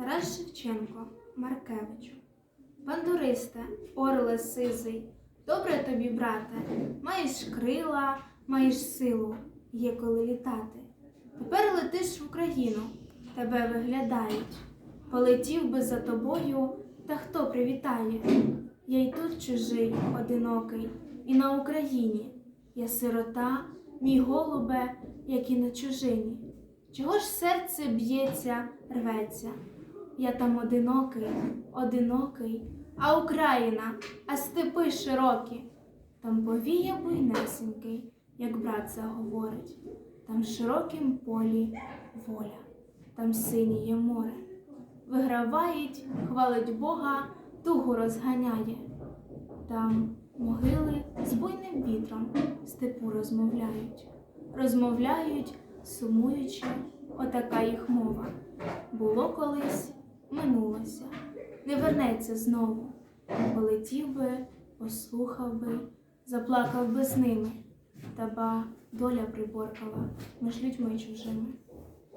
Тарас Шевченко, Маркевичу. Бандуристе, орле сизий, добре тобі, брате, маєш крила, маєш силу, є коли літати. Тепер летиш в Україну, тебе виглядають. Полетів би за тобою, та хто привітає? Я й тут чужий, одинокий, і на Україні. Я сирота, мій голубе, як і на чужині. Чого ж серце б'ється, рветься? Я там одинокий, одинокий, а Україна, а степи широкі. Там повія буйнесенький, як брат заговорить, там в широкім полі воля, там синіє море. Вигравають, хвалить Бога, тугу розганяє. Там могили з буйним вітром степу розмовляють, розмовляють, сумуючи, отака їх мова. Було колись, минулося, не вернеться знову. Полетів би, послухав би, заплакав би з ними, та ба доля приборкала між людьми чужими.